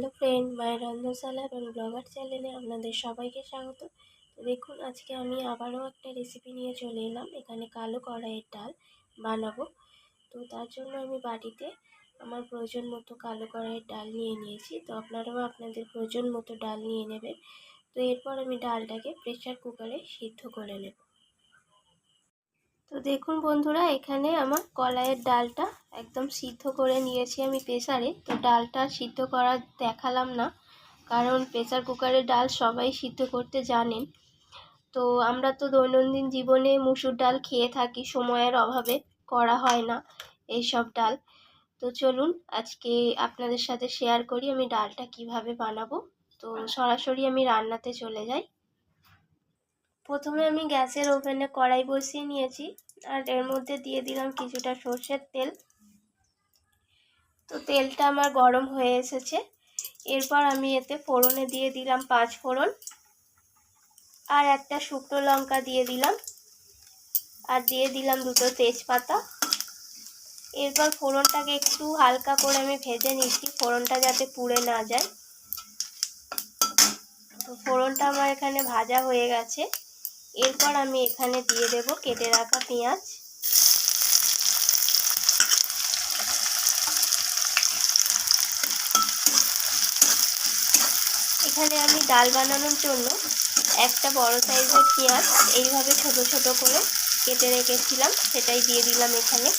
Hello friend মায়ের রন্ধনশালা এবং blogger চ্যানেলে আপনাদের সবাইকে স্বাগত। দেখুন, আজকে আমি আবারও একটা রেসিপি নিয়ে চলে এলাম। এখানে কালো কড়াইয়ের ডাল বানাবো। তো তার জন্য আমি বাড়িতে আমার প্রয়োজন মতো কালো কড়াইয়ের ডাল নিয়ে নিয়েছি। তো আপনারাও আপনাদের প্রয়োজন মতো ডাল নিয়ে নেবেন। তো এরপর আমি ডালটাকে প্রেশার কুকারে সিদ্ধ করে নেব। তো দেখুন বন্ধুরা, এখানে আমার কলাইয়ের ডালটা একদম সিদ্ধ করে নিয়েছি আমি প্রেসারে। তো ডালটা সিদ্ধ করা দেখালাম না, কারণ প্রেসার কুকারের ডাল সবাই সিদ্ধ করতে জানেন। তো আমরা তো দৈনন্দিন জীবনে মুসুর ডাল খেয়ে থাকি, সময়ের অভাবে করা হয় না এই সব ডাল। তো চলুন, আজকে আপনাদের সাথে শেয়ার করি আমি ডালটা কীভাবে বানাবো। তো সরাসরি আমি রান্নাতে চলে যাই। প্রথমে আমি গ্যাসের ওভেনে কড়াই বসিয়ে নিয়েছি, আর এর মধ্যে দিয়ে দিলাম কিছুটা সর্ষের তেল। তো তেলটা আমার গরম হয়ে এসেছে। এরপর আমি এতে ফোড়নে দিয়ে দিলাম পাঁচ ফোড়ন, আর একটা শুকনো লঙ্কা দিয়ে দিলাম, আর দিয়ে দিলাম দুটো তেজপাতা। এরপর ফোড়নটাকে একটু হালকা করে আমি ভেজে নিচ্ছি, ফোড়নটা যাতে পুড়ে না যায়। ফোড়নটা আমার এখানে ভাজা হয়ে গেছে। এরপর আমি এখানে দিয়ে দেব কেটে রাখা পেঁয়াজ। এখানে আমি ডাল বানানোর জন্য একটা বড় সাইজের পেঁয়াজ এইভাবে ছোট ছোট করে কেটে রেখেছিলাম, সেটাই দিয়ে দিলাম এখানে।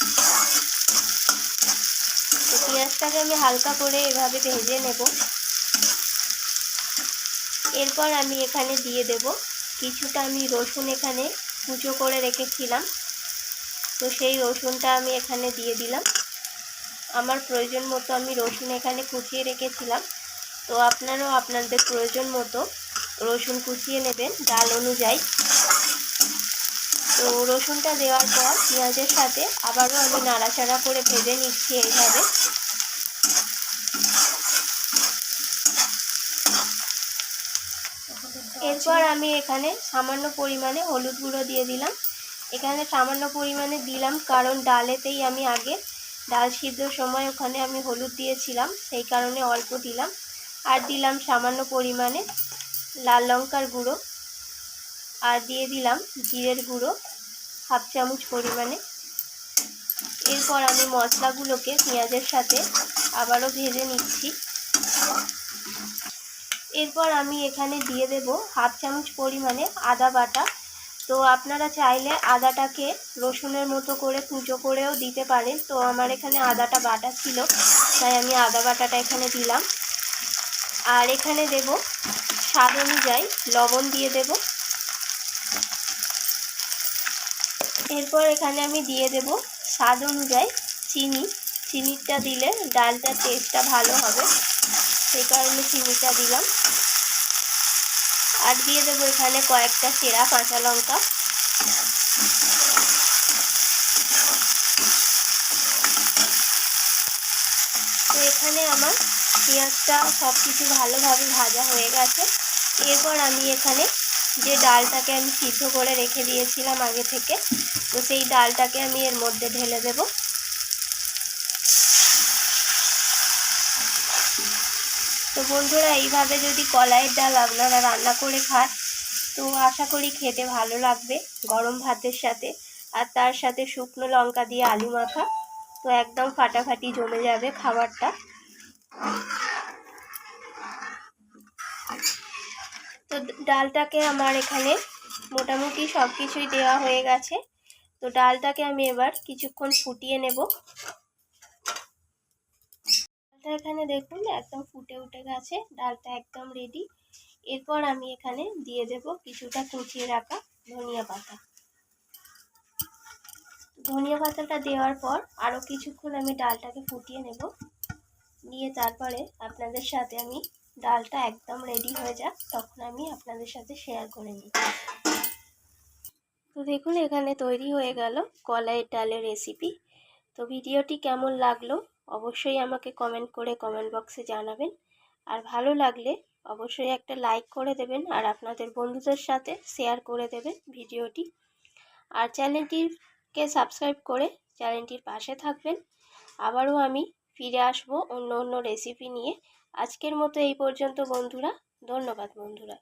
তো পেঁয়াজটাকে আমি হালকা করে এভাবে ভেজে নেব। এরপর আমি এখানে দিয়ে দেব কিছুটা আমি রসুন এখানে কুচো করে রেখেছিলাম। তো সেই রসুনটা আমি এখানে দিয়ে দিলাম। আমার প্রয়োজন মতো আমি রসুন এখানে কুচিয়ে রেখেছিলাম। তো আপনারাও আপনাদের প্রয়োজন মতো রসুন কুচিয়ে নেবেন ডাল অনুযায়ী। তো রসুনটা দেওয়ার পর পেঁয়াজের সাথে আবারও আমি নাড়াচাড়া করে ভেজে নিচ্ছি এইভাবে। এরপর আমি এখানে সামান্য পরিমাণে হলুদ গুঁড়ো দিয়ে দিলাম। এখানে সামান্য পরিমাণে দিলাম, কারণ ডালেতেই আমি আগে ডাল সিদ্ধর সময় ওখানে আমি হলুদ দিয়েছিলাম, সেই কারণে অল্প দিলাম। আর দিলাম সামান্য পরিমাণে লাল লঙ্কার গুঁড়ো। আর দিয়ে দিলাম জিরের গুঁড়ো, হাফ চামচ পরিমাণে। এরপর আমি মশলাগুলোকে পেঁয়াজের সাথে আবারও ভেজে নিচ্ছি। এরপর আমি এখানে দিয়ে দেব হাফ চামচ পরিমাণে আদা বাটা। তো আপনারা চাইলে আদাটাকে রসুনের মতো করে কুঁচো করেও দিতে পারেন। তো আমার এখানে আদাটা বাটা ছিল, তাই আমি আদা বাটাটা এখানে দিলাম। আর এখানে দেব স্বাদ অনুযায়ী লবণ দিয়ে দেব। এরপর এখানে আমি দিয়ে দেব স্বাদ অনুযায়ী চিনি। চিনিটা দিলে ডালটার টেস্টটা ভালো হবে। সেই কারণে চিনিটা দিলাম। আর দিয়ে দেবো এখানে কয়েকটা সেরা কাঁচা লঙ্কা। তো এখানে আমার পেঁয়াজটা সব কিছু ভালোভাবে ভাজা হয়ে গেছে। এরপর আমি এখানে যে ডালটাকে আমি সিদ্ধ করে রেখে দিয়েছিলাম আগে থেকে, তো সেই ডালটাকে আমি এর মধ্যে ঢেলে দেবো। তো বন্ধুরা, এইভাবে যদি কলাইয়ের ডাল আপনারা রান্না করে খান, তো আশা করি খেতে ভালো লাগবে গরম ভাতের সাথে। আর তার সাথে শুকনো লঙ্কা দিয়ে আলু মাখা, তো একদম ফাটাফাটি জমে যাবে খাবারটা। তো ডালটাকে আমার এখানে মোটামুটি সব কিছুই দেওয়া হয়ে গেছে। তো ডালটাকে আমি এবার কিছুক্ষণ ফুটিয়ে নেব। ডালটা এখানে দেখুন, একদম ফুটে উঠে গেছে, ডালটা একদম রেডি এরপর আমি এখানে দিয়ে দেব কিছুটা কুচিয়ে রাখা ধনিয়া পাতা। ধনিয়া পাতাটা দেওয়ার পর আরও কিছুক্ষণ আমি ডালটাকে ফুটিয়ে নেব। নিয়ে তারপরে আপনাদের সাথে আমি ডালটা একদম রেডি হয়ে যাক, তখন আমি আপনাদের সাথে শেয়ার করে নিই তো দেখুন, এখানে তৈরি হয়ে গেল কলাইয়ের ডালের রেসিপি তো ভিডিওটি কেমন লাগল? অবশ্যই আমাকে কমেন্ট করে কমেন্ট বক্সে জানাবেন। আর ভালো লাগলে অবশ্যই একটা লাইক করে দেবেন আর আপনাদের বন্ধুদের সাথে শেয়ার করে দেবেন ভিডিওটি। আর চ্যানেলটিকে সাবস্ক্রাইব করে চ্যানেলটির পাশে থাকবেন। আবারও আমি ফিরে আসব অন্য অন্য রেসিপি নিয়ে। আজকের মতো এই পর্যন্ত বন্ধুরা, ধন্যবাদ বন্ধুরা।